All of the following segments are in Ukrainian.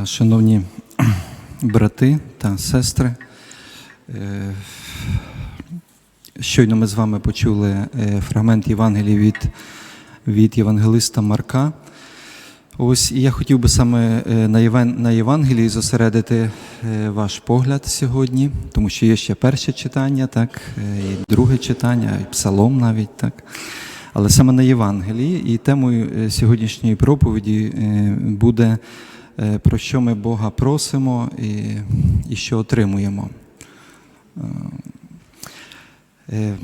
Та, шановні брати та сестри, е, щойно ми з вами почули е, фрагмент Євангелії від, від Євангелиста Марка. Ось і я хотів би саме е, на, Євангелії зосередити е, ваш погляд сьогодні, тому що є ще перше читання, так, е, і друге читання, і псалом навіть так. Але саме на Євангелії і темою е, сьогоднішньої проповіді е, буде е, про що ми Бога просимо і, і що отримуємо. Е, е,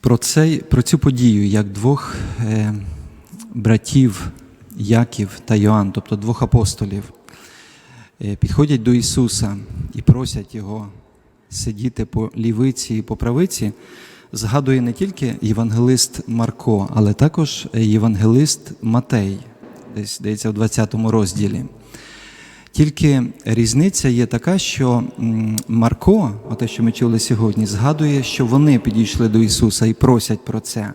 Про, цей, про цю подію, як двох е, братів Яків та Йоанн, тобто двох апостолів, е, підходять до Ісуса і просять Його сидіти по лівиці і по правиці, згадує не тільки євангелист Марко, але також євангелист Матей, десь здається, в 20 розділі. Тільки різниця є така, що Марко, те, що ми чули сьогодні, згадує, що вони підійшли до Ісуса і просять про це.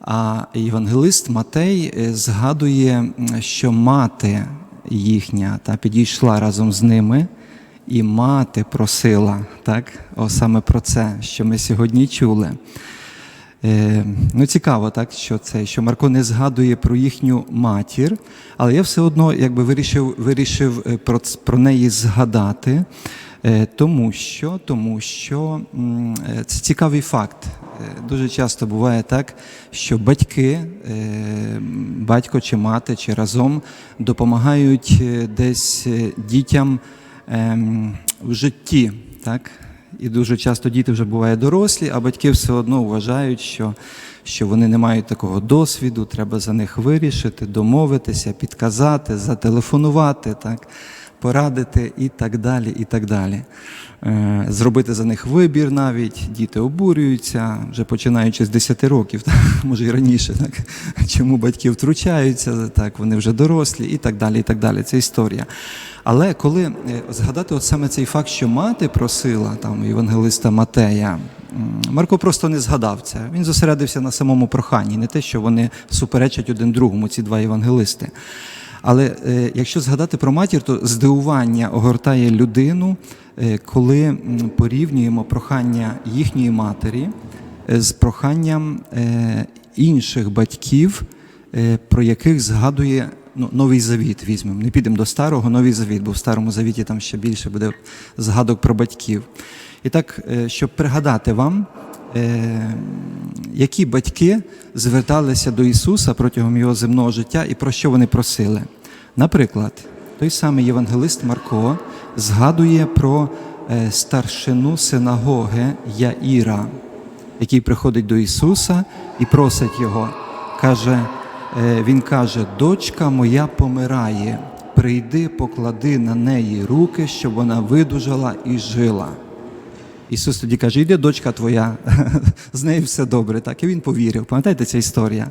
А євангелист Матей е, згадує, що мати їхня та підійшла разом з ними, і мати просила, так? О, саме про це, що ми сьогодні чули. Е, ну, цікаво, так, що це, що Марко не згадує про їхню матір, але я все одно якби вирішив, вирішив е, про, про неї згадати, е, тому що, тому що це цікавий факт. Дуже часто буває так, що батьки, батько чи мати, чи разом допомагають десь дітям ем, в житті. Так? І дуже часто діти вже бувають дорослі, а батьки все одно вважають, що, що вони не мають такого досвіду, треба за них вирішити, домовитися, підказати, зателефонувати, так, порадити і так далі. і так далі. Е, Зробити за них вибір навіть, діти обурюються, вже починаючи з 10 років, так, може і раніше, так, чому батьки втручаються, так, вони вже дорослі і так далі. і так далі. Це історія. Але коли е, згадати от саме цей факт, що мати просила там євангелиста Матея, Марко просто не згадав це. Він зосередився на самому проханні, не те, що вони суперечать один другому, ці два євангелисти. Але е, якщо згадати про матір, то здивування огортає людину, е, коли порівнюємо прохання їхньої матері з проханням інших батьків, про яких згадує ну, Новий Завіт. Візьмемо. Не підемо до старого, Новий Завіт, бо в старому завіті там ще більше буде згадок про батьків. І так, е, щоб пригадати вам, е, які батьки зверталися до Ісуса протягом його земного життя і про що вони просили. Наприклад, той самий євангелист Марко згадує про е, старшину синагоги Яїра, який приходить до Ісуса і просить його. Каже, він каже: дочка моя помирає, прийди, поклади на неї руки, щоб вона видужала і жила. Ісус тоді каже: йди, дочка твоя, з нею все добре. Так, і він повірив. Пам'ятаєте ця історія?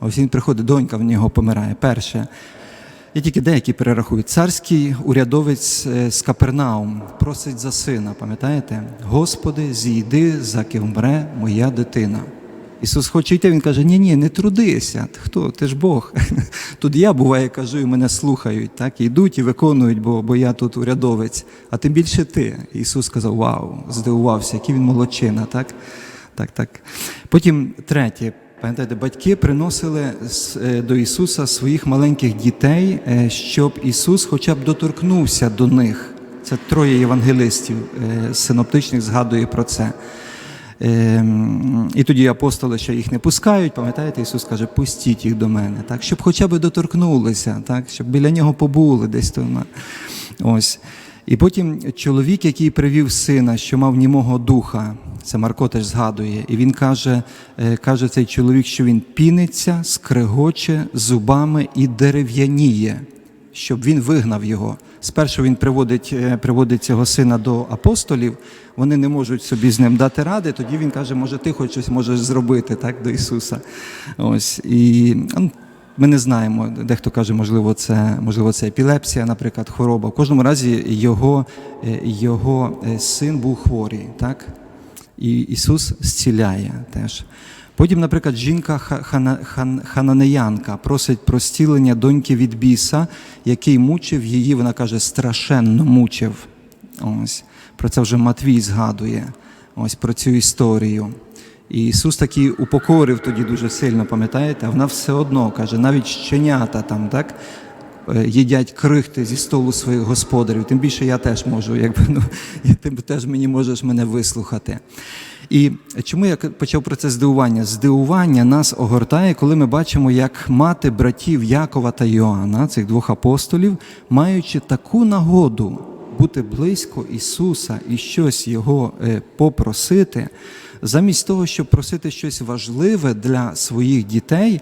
Ось він приходить, донька в нього помирає. Перше. Я тільки деякі перерахую. Царський урядовець е, з Капернаум просить за сина, пам'ятаєте? Господи, зійди, заки вмре моя дитина. Ісус хоче йти, Він каже: ні, ні, не трудися. Хто? Ти ж Бог. Тут я буває, кажу, і мене слухають, так, і йдуть і виконують, бо, бо я тут урядовець, а тим більше ти. Ісус сказав: Вау, здивувався, який він молодчина, так? Так, так. Потім третє. Пам'ятаєте, батьки приносили е, до Ісуса своїх маленьких дітей, е, щоб Ісус хоча б доторкнувся до них. Це троє євангелистів е, синоптичних згадує про це. Ем, І тоді апостоли ще їх не пускають, пам'ятаєте, Ісус каже, пустіть їх до мене, так, щоб хоча б доторкнулися, так, щоб біля нього побули десь тут. Ось. І потім чоловік, який привів сина, що мав німого духа, це Марко теж згадує, і він каже, е, каже цей чоловік, що він піниться, скрегоче зубами і дерев'яніє, щоб він вигнав його. Спершу він приводить, е, приводить цього сина до апостолів, вони не можуть собі з ним дати ради. Тоді він каже, може, ти хоч щось можеш зробити так, до Ісуса. Ось. І ну, ми не знаємо. Дехто каже, можливо, це, можливо, це епілепсія, наприклад, хвороба. В кожному разі його, е, його е, син був хворий, так? І Ісус зціляє теж. Потім, наприклад, жінка хана, хананеянка просить про зцілення доньки від біса, який мучив її, вона каже, страшенно мучив. Ось. Про це вже Матвій згадує ось про цю історію. І Ісус таки упокорив тоді дуже сильно, пам'ятаєте, а вона все одно каже, навіть щенята там, так, їдять крихти зі столу своїх господарів. Тим більше я теж можу, якби ну, ти теж мені можеш мене вислухати. І чому я почав про це здивування? Здивування нас огортає, коли ми бачимо, як мати братів Якова та Йоанна, цих двох апостолів, маючи таку нагоду бути близько Ісуса і щось Його е, попросити, замість того, щоб просити щось важливе для своїх дітей,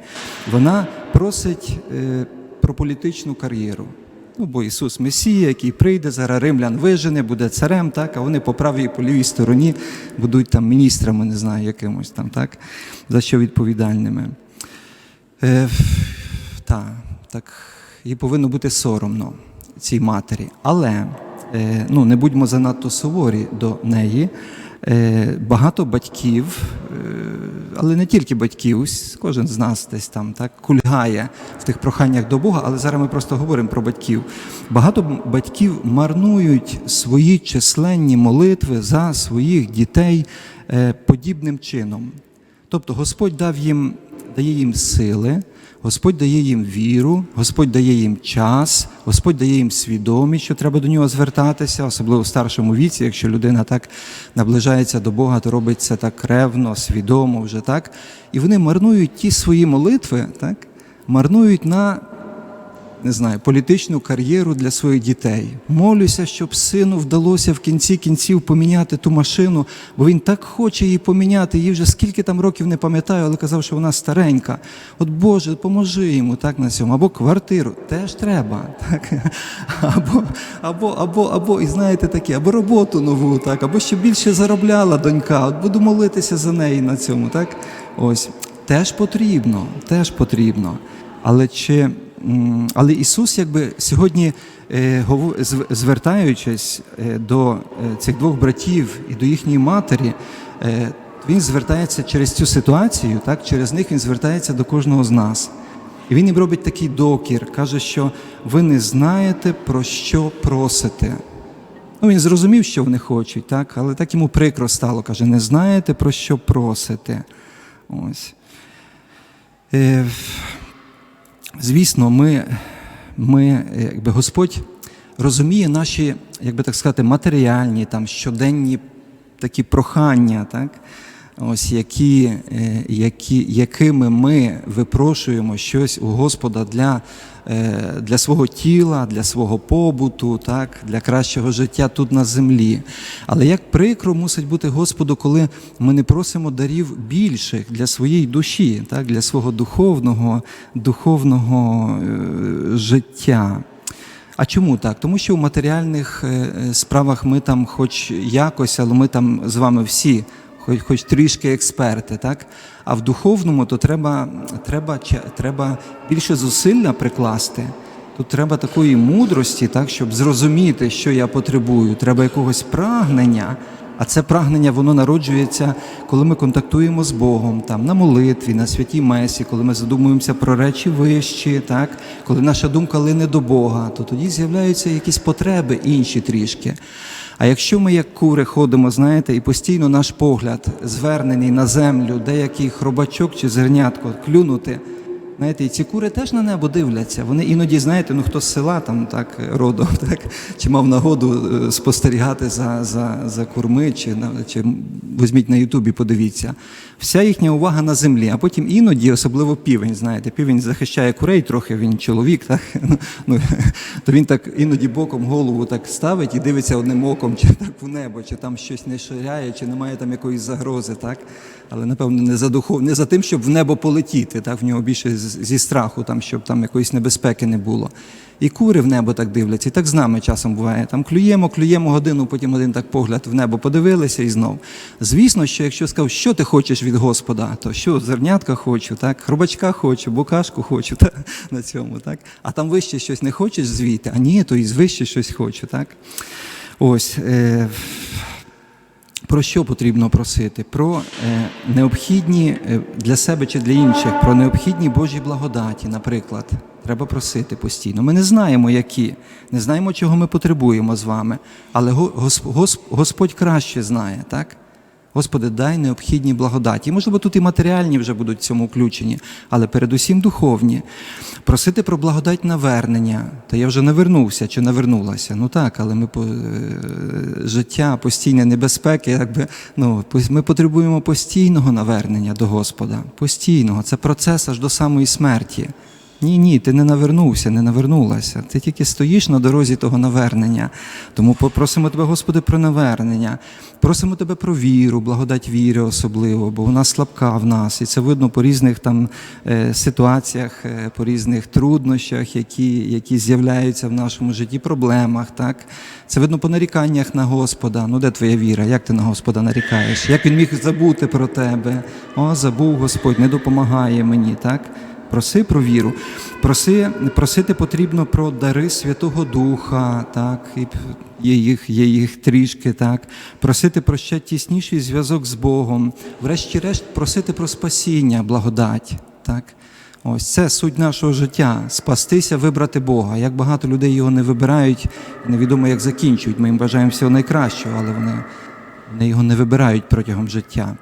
вона просить е, про політичну кар'єру. Ну, бо Ісус Месія, який прийде, зараз римлян вижене, буде царем, так, а вони по правій і по лівій стороні будуть там міністрами, не знаю, якимось там, так, за що відповідальними. Е, та, так, їй повинно бути соромно цій матері. Але е, ну, не будьмо занадто суворі до неї. Е, багато батьків, е, але не тільки батьків, кожен з нас десь там так кульгає в тих проханнях до Бога, але зараз ми просто говоримо про батьків. Багато батьків марнують свої численні молитви за своїх дітей е, подібним чином. Тобто Господь дав їм, дає їм сили, Господь дає їм віру, Господь дає їм час, Господь дає їм свідомість, що треба до нього звертатися, особливо в старшому віці, якщо людина так наближається до Бога, то робить це так ревно, свідомо вже так. І вони марнують ті свої молитви, так, марнують на не знаю, політичну кар'єру для своїх дітей. Молюся, щоб сину вдалося в кінці кінців поміняти ту машину, бо він так хоче її поміняти. Їй вже скільки там років не пам'ятаю, але казав, що вона старенька. От Боже, поможи йому так на цьому. Або квартиру теж треба. Так? Або, або, або, або, і знаєте таке, або роботу нову, так, або ще більше заробляла донька. От буду молитися за неї на цьому. Так? Ось. Теж потрібно, теж потрібно. Але чи але Ісус, якби сьогодні, е, звертаючись е, до е, цих двох братів і до їхньої матері, він звертається через цю ситуацію, так, через них він звертається до кожного з нас. І він їм робить такий докір, каже, що ви не знаєте, про що просите. Ну, він зрозумів, що вони хочуть, так? але так йому прикро стало. Каже, не знаєте, про що просите. Ось. Звісно, ми, ми, якби Господь розуміє наші, як би так сказати, матеріальні, там, щоденні такі прохання, так? Ось які, е, які, якими ми випрошуємо щось у Господа для, для свого тіла, для свого побуту, так, для кращого життя тут на землі. Але як прикро мусить бути Господу, коли ми не просимо дарів більших для своєї душі, так, для свого духовного, духовного е, життя. А чому так? Тому що в матеріальних е, е, справах ми там, хоч якось, але ми там з вами всі, хоч, хоч трішки експерти, так? А в духовному то треба, треба, треба більше зусилля прикласти. Тут треба такої мудрості, так, щоб зрозуміти, що я потребую. Треба якогось прагнення. А це прагнення воно народжується, коли ми контактуємо з Богом, там на молитві, на святій месі, коли ми задумуємося про речі вищі, так коли наша думка лине до Бога, то тоді з'являються якісь потреби інші трішки. А якщо ми як кури ходимо, знаєте, і постійно наш погляд звернений на землю, деякий хробачок чи зернятко клюнути. Знаєте, і ці кури теж на небо дивляться. Вони іноді, знаєте, ну хто з села там так родом, так чи мав нагоду е, спостерігати за, за, за курми, чи чи візьміть на Ютубі, подивіться. Вся їхня увага на землі, а потім іноді, особливо півень, знаєте, півень захищає курей трохи, він чоловік, так ну то він так іноді боком голову так ставить і дивиться одним оком, чи так в небо, чи там щось не ширяє, чи немає там якоїсь загрози, так. Але напевно не за духов, не за тим, щоб в небо полетіти, так в нього більше зі страху, там, щоб там якоїсь небезпеки не було. І кури в небо так дивляться, і так з нами часом буває. Там клюємо, клюємо годину, потім один так погляд в небо подивилися і знов. Звісно, що якщо сказав, що ти хочеш від Господа, то що зернятка хочу, так, хробачка хочу, букашку хочу та, на цьому, так. А там вище щось не хочеш звідти, а ні, то і вище щось хочу, так. Ось. Е- Про що потрібно просити? Про е, необхідні е, для себе чи для інших, про необхідні Божі благодаті, наприклад. Треба просити постійно. Ми не знаємо, які, не знаємо, чого ми потребуємо з вами, але Го- Гос- Гос- Господь краще знає, так? Господи, дай необхідні благодаті. І, можливо, тут і матеріальні вже будуть в цьому включені, але передусім духовні. Просити про благодать навернення. Та я вже навернувся чи навернулася. Ну так, але ми е, життя, постійні небезпеки, якби ну ми потребуємо постійного навернення до Господа. Постійного. Це процес аж до самої смерті. Ні, ні, ти не навернувся, не навернулася. Ти тільки стоїш на дорозі того навернення. Тому попросимо тебе, Господи, про навернення. Просимо тебе про віру, благодать віри особливо, бо вона слабка в нас, і це видно по різних там е, ситуаціях, е, по різних труднощах, які, які з'являються в нашому житті, проблемах. Так? Це видно по наріканнях на Господа. Ну де твоя віра? Як ти на Господа нарікаєш? Як він міг забути про тебе? О, забув Господь, не допомагає мені. так? Проси про віру. Проси, просити потрібно про дари Святого Духа, так, і є їх, є їх трішки, так. Просити про ще тісніший зв'язок з Богом. Врешті-решт, просити про спасіння, благодать. Так. Ось це суть нашого життя спастися, вибрати Бога. Як багато людей його не вибирають, невідомо як закінчують. Ми їм бажаємо всього найкращого, але вони, вони його не вибирають протягом життя.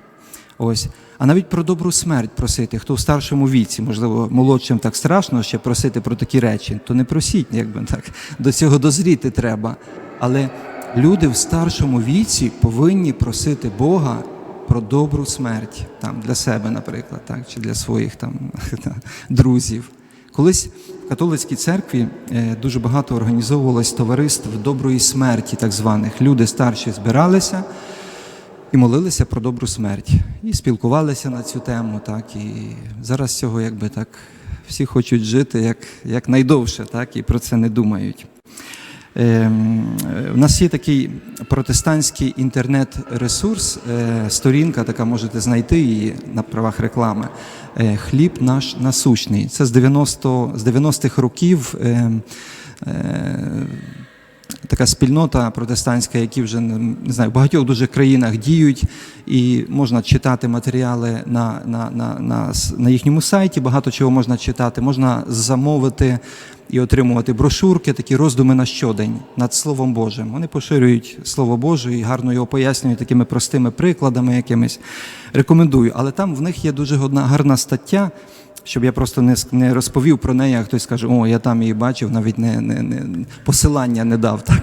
Ось. А навіть про добру смерть просити, хто в старшому віці, можливо, молодшим так страшно ще просити про такі речі, то не просіть, якби так. До цього дозріти треба. Але люди в старшому віці повинні просити Бога про добру смерть там, для себе, наприклад, так, чи для своїх там, друзів. Колись в католицькій церкві е, дуже багато організовувалось товариств доброї смерті, так званих. Люди старші збиралися і молилися про добру смерть. І спілкувалися на цю тему. Так, і зараз цього якби так всі хочуть жити як, як найдовше, так, і про це не думають. Ем, е, У нас є такий протестантський інтернет-ресурс, е, сторінка, така можете знайти її на правах реклами. е, Хліб наш насущний. Це з 90, з 90-х років. ем, е, така спільнота протестантська, які вже не знаю, в багатьох дуже країнах діють, і можна читати матеріали на, на, на, на, на їхньому сайті. Багато чого можна читати. Можна замовити і отримувати брошурки, такі роздуми на щодень над Словом Божим. Вони поширюють Слово Боже і гарно його пояснюють такими простими прикладами якимись. Рекомендую. Але там в них є дуже гарна стаття щоб я просто не, не розповів про неї, а хтось скаже, о, я там її бачив, навіть не, не, не посилання не дав. Так?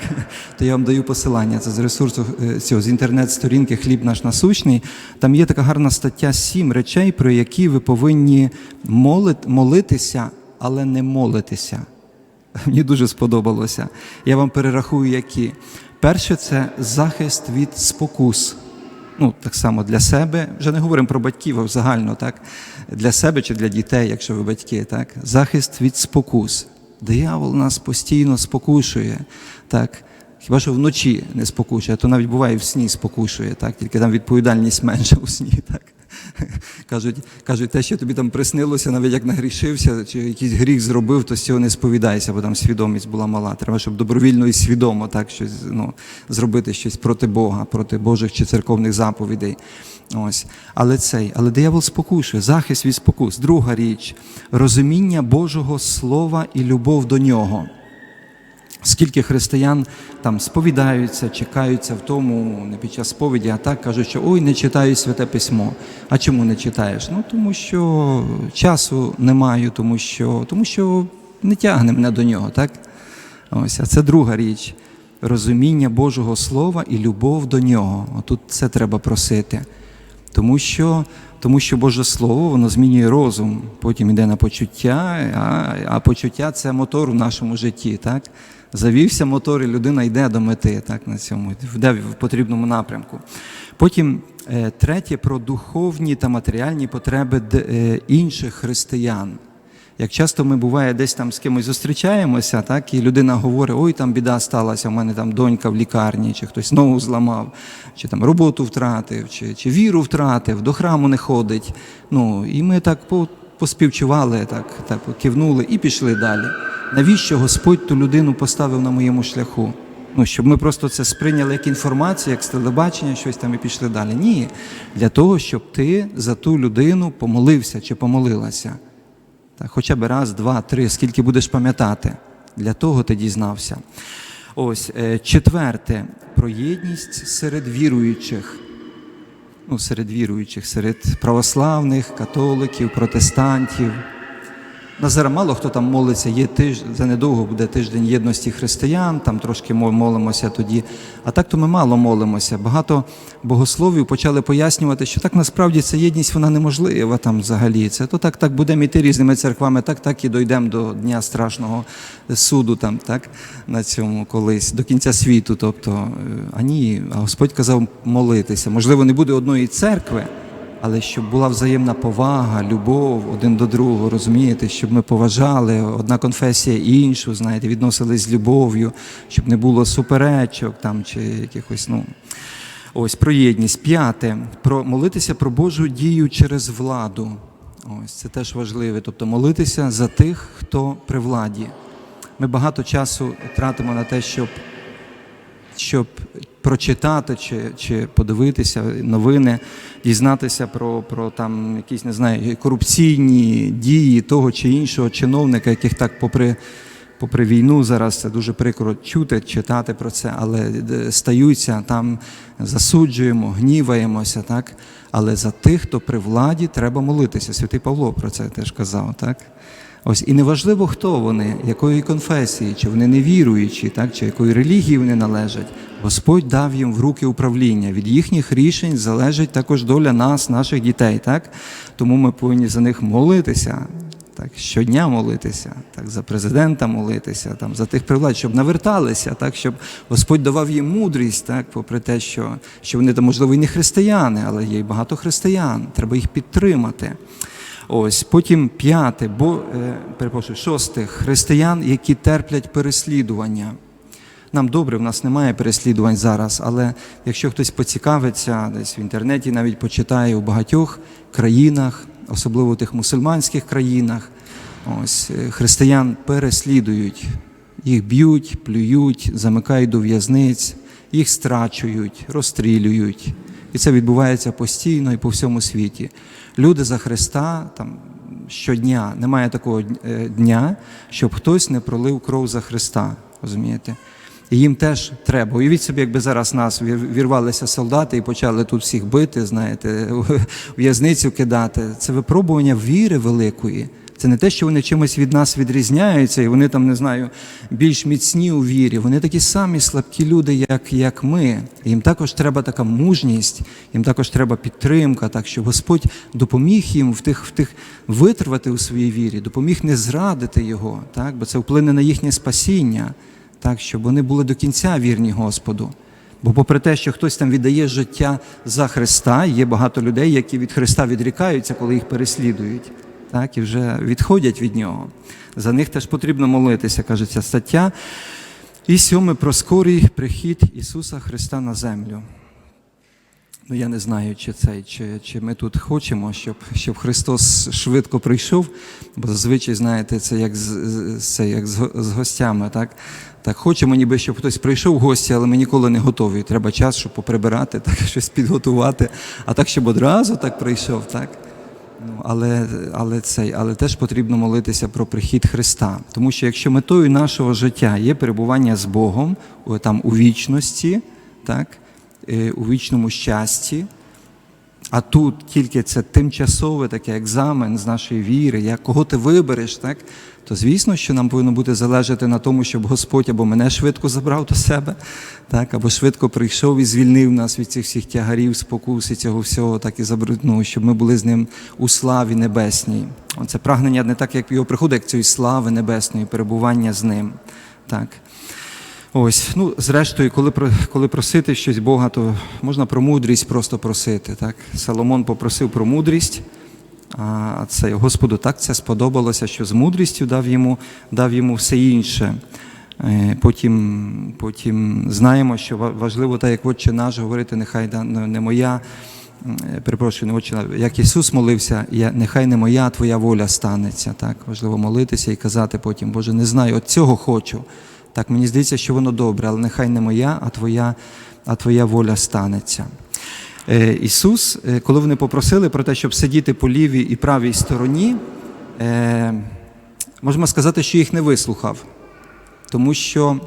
То я вам даю посилання. Це з ресурсу е, цього, з інтернет-сторінки Хліб наш насущний. Там є така гарна стаття сім речей, про які ви повинні молит, молитися, але не молитися. Мені дуже сподобалося. Я вам перерахую, які. Перше це захист від спокус. Ну, так само для себе, вже не говоримо про батьків, а загально, так? Для себе чи для дітей, якщо ви батьки, так? Захист від спокус. Диявол нас постійно спокушує, так? Хіба що вночі не спокушує, а то навіть буває в сні спокушує, так? Тільки там відповідальність менша у сні, так? Кажуть, кажуть, те, що тобі там приснилося, навіть як нагрішився, чи якийсь гріх зробив, то з цього не сповідайся, бо там свідомість була мала. Треба, щоб добровільно і свідомо так щось ну, зробити щось проти Бога, проти Божих чи церковних заповідей. Ось. Але цей, але диявол спокушує, захист від спокус. Друга річ розуміння Божого Слова і любов до нього. Скільки християн там сповідаються, чекаються в тому, не під час сповіді, а так кажуть, що ой, не читаю святе письмо. А чому не читаєш? Ну тому що часу не маю, тому що, тому що не тягне мене до нього, так? Ось, а це друга річ. Розуміння Божого Слова і любов до нього. Отут це треба просити. Тому що, тому що Боже Слово воно змінює розум, потім йде на почуття, а, а почуття це мотор в нашому житті. Так? Завівся мотор, і людина йде до мети так, на цьому, йде в потрібному напрямку. Потім е, третє про духовні та матеріальні потреби е, інших християн. Як часто ми буває десь там з кимось зустрічаємося, так, і людина говорить, ой, там біда сталася, у мене там донька в лікарні, чи хтось ногу зламав, чи там роботу втратив, чи, чи віру втратив, до храму не ходить. Ну, і ми так по- поспівчували, так, так кивнули і пішли далі. Навіщо Господь ту людину поставив на моєму шляху? Ну, щоб ми просто це сприйняли як інформацію, як з телебачення, щось там і пішли далі. Ні. Для того, щоб ти за ту людину помолився чи помолилася. Так, хоча б раз, два, три, скільки будеш пам'ятати. Для того ти дізнався. Ось е, четверте про єдність серед віруючих. Ну, серед віруючих, серед православних, католиків, протестантів. На зараз мало хто там молиться, є тиждень, за недовго буде тиждень єдності християн, там трошки мо- молимося тоді. А так то ми мало молимося. Багато богословів почали пояснювати, що так насправді ця єдність вона неможлива там взагалі. Це то так, так будемо йти різними церквами, так, так і дійдемо до дня страшного суду, там, так, на цьому колись, до кінця світу. Тобто, е, а ні, а Господь казав молитися. Можливо, не буде одної церкви. Але щоб була взаємна повага, любов один до другого, розумієте, щоб ми поважали одна конфесія іншу, знаєте, відносились з любов'ю, щоб не було суперечок там чи якихось, ну. Ось про єдність. П'яте. Про молитися про Божу дію через владу. Ось це теж важливе. Тобто молитися за тих, хто при владі. Ми багато часу тратимо на те, щоб щоб прочитати чи, чи подивитися новини, дізнатися про, про там якісь не знаю, корупційні дії того чи іншого чиновника, яких так попри. Попри війну зараз це дуже прикро чути, читати про це, але е, стаються там, засуджуємо, гніваємося, так? Але за тих, хто при владі, треба молитися. Святий Павло про це теж казав, так? Ось і неважливо, хто вони, якої конфесії, чи вони невіруючі, так, чи якої релігії вони належать. Господь дав їм в руки управління. Від їхніх рішень залежить також доля нас, наших дітей. Так? Тому ми повинні за них молитися. Так, щодня молитися, так, за президента молитися, там, за тих привлад, щоб наверталися, так, щоб Господь давав їм мудрість, так, попри те, що, що вони можливо, і не християни, але є й багато християн, треба їх підтримати. Ось потім п'яте, бо е, перепрошую, шосте християн, які терплять переслідування. Нам добре, в нас немає переслідувань зараз, але якщо хтось поцікавиться, десь в інтернеті навіть почитає у багатьох країнах, особливо в тих мусульманських країнах, ось е, християн переслідують, їх б'ють, плюють, замикають до в'язниць, їх страчують, розстрілюють. І це відбувається постійно і по всьому світі. Люди за Христа там щодня немає такого е, дня, щоб хтось не пролив кров за Христа. Розумієте? І їм теж треба. Уявіть собі, якби зараз нас вірвалися солдати і почали тут всіх бити, знаєте, в'язницю кидати. Це випробування віри великої. Це не те, що вони чимось від нас відрізняються, і вони там, не знаю, більш міцні у вірі. Вони такі самі слабкі люди, як, як ми. Їм також треба така мужність, їм також треба підтримка, так щоб Господь допоміг їм в тих, в тих витривати у своїй вірі, допоміг не зрадити його, так? бо це вплине на їхнє спасіння, так, щоб вони були до кінця вірні Господу. Бо попри те, що хтось там віддає життя за Христа, є багато людей, які від Христа відрікаються, коли їх переслідують, так, і вже відходять від нього. За них теж потрібно молитися, каже ця стаття. І сьоме про скорий прихід Ісуса Христа на землю. Ну, я не знаю, чи це, чи, чи ми тут хочемо, щоб, щоб Христос швидко прийшов, бо зазвичай, знаєте, це як з- це як з, з гостями, так? Так, хочемо, ніби щоб хтось прийшов в гості, але ми ніколи не готові. Треба час, щоб поприбирати, так, щось підготувати. А так, щоб одразу так прийшов, так? Ну, але, але, цей, але теж потрібно молитися про прихід Христа. Тому що якщо метою нашого життя є перебування з Богом там, у вічності, так, е, у вічному щасті, а тут тільки це тимчасове таке екзамен з нашої віри, як кого ти вибереш, так? То звісно, що нам повинно бути залежати на тому, щоб Господь або мене швидко забрав до себе, так? або швидко прийшов і звільнив нас від цих всіх тягарів, спокус і цього всього, так і забруднув, щоб ми були з ним у славі небесній. Це прагнення не так, як його приходить, як цієї слави небесної, перебування з ним. Так. Ось, ну, зрештою, коли, коли просити щось Бога, то можна про мудрість просто просити. Так? Соломон попросив про мудрість, а Господу так це сподобалося, що з мудрістю дав йому, дав йому все інше. Е, Потім, потім знаємо, що важливо, так як Отче наш говорити, нехай не моя, е, перепрошую, не Отче, як Ісус молився, нехай не моя, а твоя воля станеться. Так? Важливо молитися і казати потім, Боже, не знаю, от цього хочу. Так, мені здається, що воно добре, але нехай не моя, а твоя, а твоя воля станеться. Е, Ісус, е, коли вони попросили про те, щоб сидіти по лівій і правій стороні, можна сказати, що їх не вислухав, тому що,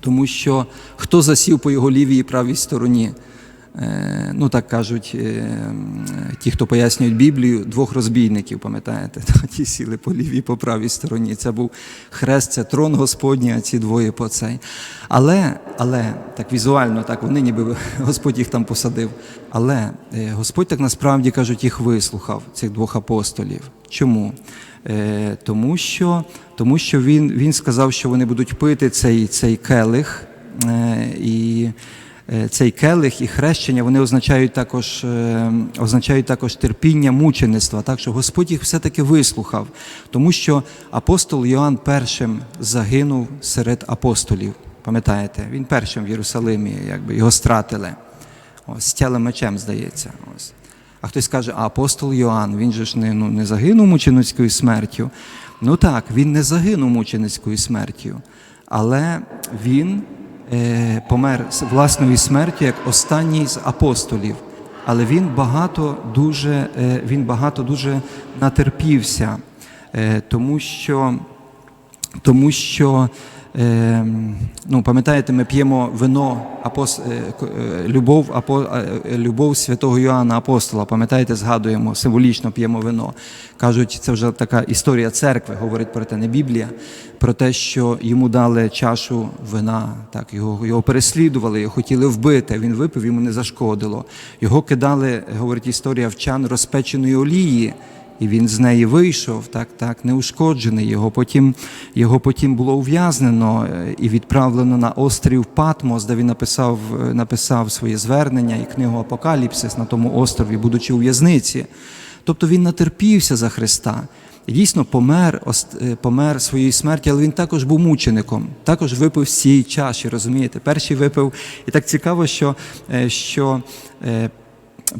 тому що хто засів по його лівій і правій стороні? Е, ну так кажуть е, ті, хто пояснюють Біблію, двох розбійників, пам'ятаєте? Ті сіли по лівій по правій стороні. Це був хрест, це трон Господній, а ці двоє по цей. Але, але так візуально, так вони ніби Господь їх там посадив. Але е, Господь так насправді кажуть, їх вислухав, цих двох апостолів. Чому? Тому, що, тому що він, він сказав, що вони будуть пити цей, цей келих. І цей келих і хрещення вони означають також, е, означають також терпіння мучеництва. Так що Господь їх все-таки вислухав, тому що апостол Йоанн першим загинув серед апостолів. Пам'ятаєте, він першим в Єрусалимі, якби його стратили. Ось, стяли мечем, здається. Ось. А хтось каже, а апостол Йоанн, він же ж не, ну, не загинув мученицькою смертю. Ну так, він не загинув мученицькою смертю, але він е, помер власною смертю як останній з апостолів. Але він багато дуже, е, він багато дуже натерпівся, е, тому що, тому що е, ну, пам'ятаєте, ми п'ємо вино апос, е, е, любов, апо, е, любов святого Йоанна Апостола. Пам'ятаєте, згадуємо, символічно п'ємо вино. Кажуть, це вже така історія церкви, говорить про те, не Біблія, про те, що йому дали чашу вина, так, його, його переслідували, його хотіли вбити. Він випив, йому не зашкодило. Його кидали, говорить історія, в чан розпеченої олії. І він з неї вийшов, так, так, неушкоджений. Його потім, його потім було ув'язнено е, і відправлено на острів Патмос, де він написав, е, написав своє звернення і книгу Апокаліпсис на тому острові, будучи у в'язниці. Тобто він натерпівся за Христа. І дійсно помер, е, помер своєї смерті, але він також був мучеником, також випив з цієї чаші, розумієте? Перший випив, і так цікаво, що, що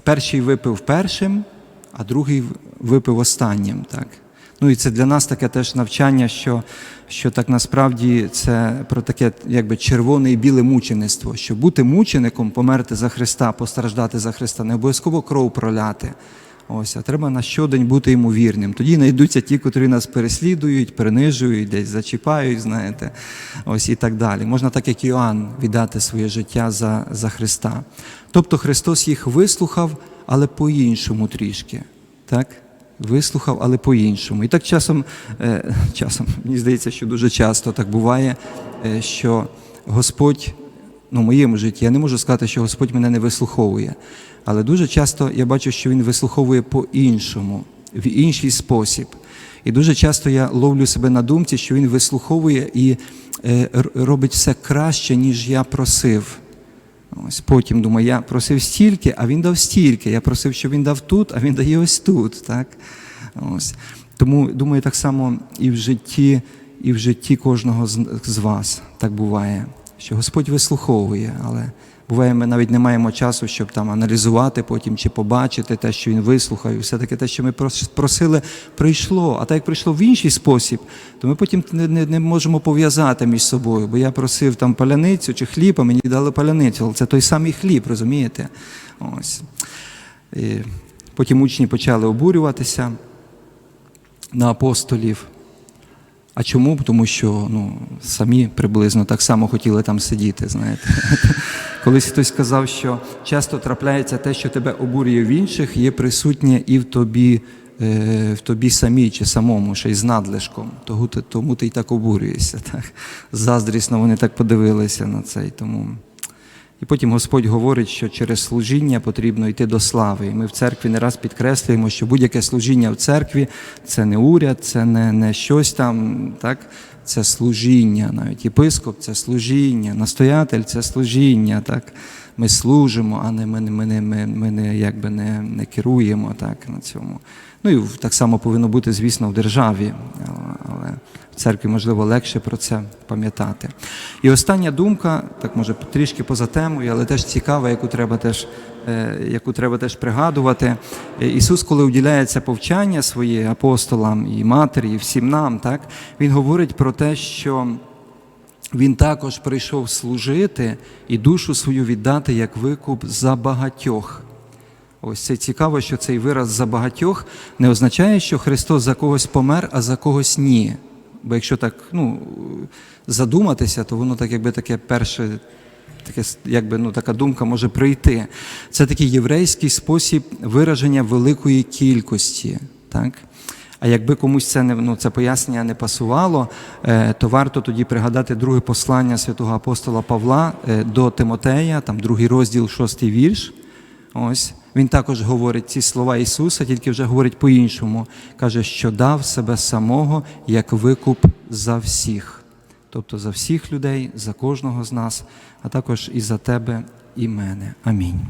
перший випив першим, а другий випив останнім. Так? Ну і це для нас таке теж навчання, що, що так насправді це про таке якби червоне і біле мучеництво. Що бути мучеником, померти за Христа, постраждати за Христа, не обов'язково кров проляти. Ось, а треба на щодень бути йому вірним. Тоді знайдуться ті, котрі нас переслідують, принижують, десь зачіпають, знаєте, ось і так далі. Можна так, як Іоанн, віддати своє життя за, за Христа. Тобто Христос їх вислухав, але по-іншому трішки. Так? Вислухав, але по-іншому. І так часом, е, часом, мені здається, що дуже часто так буває, е, що Господь ну, в моєму житті, я не можу сказати, що Господь мене не вислуховує. Але дуже часто я бачу, що Він вислуховує по-іншому, в інший спосіб. І дуже часто я ловлю себе на думці, що Він вислуховує і е, робить все краще, ніж я просив. Ось потім думаю, я просив стільки, а він дав стільки. Я просив, щоб він дав тут, а він дає ось тут. Так? Ось. Тому думаю, так само і в житті, і в житті кожного з, вас так буває, що Господь вислуховує, але буває, ми навіть не маємо часу, щоб там аналізувати потім чи побачити те, що він вислухав, і все-таки те, що ми просили, прийшло. А так як прийшло в інший спосіб, то ми потім не, не, не можемо пов'язати між собою. Бо я просив там паляницю чи хліб, а мені дали паляницю. Але це той самий хліб, розумієте? Ось. І потім учні почали обурюватися на апостолів. А чому? Тому що ну, самі приблизно так само хотіли там сидіти. Знаєте. Колись хтось сказав, що часто трапляється те, що тебе обурює в інших, є присутнє і в тобі, е, в тобі самій чи самому, ще й з надлишком. Тому ти, тому ти й так обурюєшся. Так? Заздрісно вони так подивилися на це. І Тому... І потім Господь говорить, що через служіння потрібно йти до слави. І ми в церкві не раз підкреслюємо, що будь-яке служіння в церкві це не уряд, це не, не щось там, так? Це служіння. Навіть єпископ це служіння, настоятель це служіння. Так? Ми служимо, а не ми, ми, ми, ми не, якби не, не керуємо так, на цьому. Ну і так само повинно бути, звісно, в державі, але- в церкві, можливо, легше про це пам'ятати. І остання думка, так може трішки поза темою, але теж цікава, яку треба теж, яку треба теж пригадувати. Е, Ісус, коли уділяє це повчання своє апостолам і матері, і всім нам, так, Він говорить про те, що Він також прийшов служити і душу свою віддати як викуп за багатьох. Ось це цікаво, що цей вираз за багатьох не означає, що Христос за когось помер, а за когось ні. Бо якщо так ну, задуматися, то воно так якби таке перше, таке, якби, ну, така думка може прийти. Це такий єврейський спосіб вираження великої кількості. Так? А якби комусь це не ну, це пояснення не пасувало, е, то варто тоді пригадати друге послання святого апостола Павла е, до Тимотея, там другий розділ, шостий вірш. Ось він також говорить ці слова Ісуса, тільки вже говорить по-іншому. Каже, що дав себе самого як викуп за всіх, тобто за всіх людей, за кожного з нас, а також і за тебе і мене. Амінь.